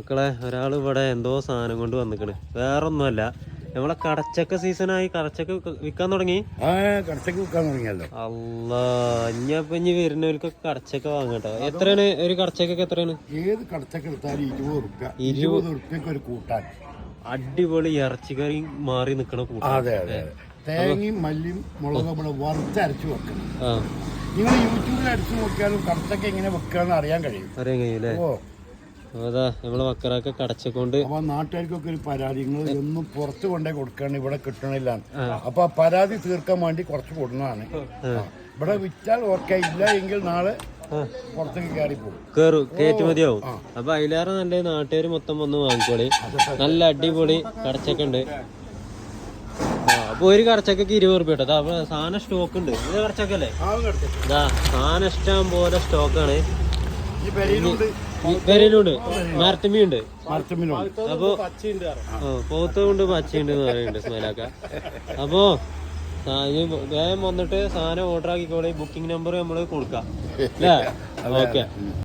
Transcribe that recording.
മക്കളെ ഒരാൾ ഇവിടെ എന്തോ സാധനം കൊണ്ട് വന്നിക്കണ്. വേറൊന്നുമല്ല. നമ്മളെ കടച്ചക്ക സീസൺ ആയി കടച്ചക്ക വിൽക്കാൻ തുടങ്ങി. കടച്ചക്ക് വെക്കാൻ തുടങ്ങിയല്ലോ. അല്ലാ ഇനിയപ്പൊ ഇനി വരുന്നവർക്കൊക്കെ കടച്ചക്ക വാങ്ങട്ടോ എത്രയാണ്? ഒരു കടച്ചക്കൊക്കെ എത്രയാണ്? ഏത് കടച്ചക്ക എടുത്താലും ഇരുപത് ഉറുപ്പ്യ ഇരുപത് ഉറുപ്പ്യക്ക് ഒരു കൂട്ടാൻ. അടിപൊളി ഇറച്ചിക്കറി മാറി നിക്കണ കൂട്ടം അതെ അതെ തേങ്ങയും മല്ലിയും മുളകും നമ്മൾ വറുത്തരച്ച് വെക്കണം. നിങ്ങൾ യൂട്യൂബിൽ അടിച്ചു നോക്കിയാലും കടച്ചക്ക എങ്ങനെ വെക്കാന്ന് അറിയാൻ കഴിയും. അറിയാൻ കഴിയൂലേ ഓ. അതാ നമ്മളെ മക്കളൊക്കെ കടച്ചക്കൊണ്ട് അപ്പൊ നാട്ടുകാർക്കൊക്കെ ഒരു പരാതി. നിങ്ങൾ എന്നും പുറത്ത് കൊണ്ടേ കൊടുക്കണം ഇവിടെ കിട്ടണില്ല അപ്പൊ ആ പരാതി തീർക്കാൻ വേണ്ടി കുറച്ച് കൊടുക്കുന്നതാണ് ഇവിടെ വിറ്റാൽ ഓക്കെ ഇല്ല എങ്കിൽ നാളെ പുറത്തേക്ക് കയറി പോകും. കേറും കയറ്റുമതിയാവും അപ്പൊ അതിലേറെ നല്ല നാട്ടുകാർ മൊത്തം വന്ന് വാങ്ങിക്കോളി. നല്ല അടിപൊളി കടച്ചക്ക ഉണ്ട്. അപ്പൊ ഒരു കടച്ചക്കൊക്കെ ഇരുപത് റുപ്യ കേട്ടോ. അപ്പൊ സാധനം സ്റ്റോക്ക് ഉണ്ട്. ഇത് കടച്ചക്കല്ലേ? കടച്ചക്ക. ഇതാ സാധനം ഇഷ്ടം പോലെ സ്റ്റോക്കാണ് ഈ മരത്തമ്മിയുണ്ട് അപ്പോ മരത്തുമ്മിയുണ്ട് മരത്തുമ്മിലുണ്ട് അപ്പൊ ആ, പോത്ത് കൊണ്ട് പച്ചയുണ്ട് എന്ന് പറയുന്നുണ്ട് സ്മലാക്ക. അപ്പോ വേഗം വന്നിട്ട് സാധനം ഓർഡർ ആക്കിക്കോളി. ബുക്കിംഗ് നമ്പർ നമ്മൾ കൊടുക്കാം. അല്ലേ? ഓക്കെ